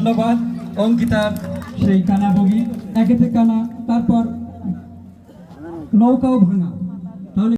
ধন্যবাদ অঙ্কিতার সেই কানা বগি একেতে কানা তারপর নৌকাও ভাঙা।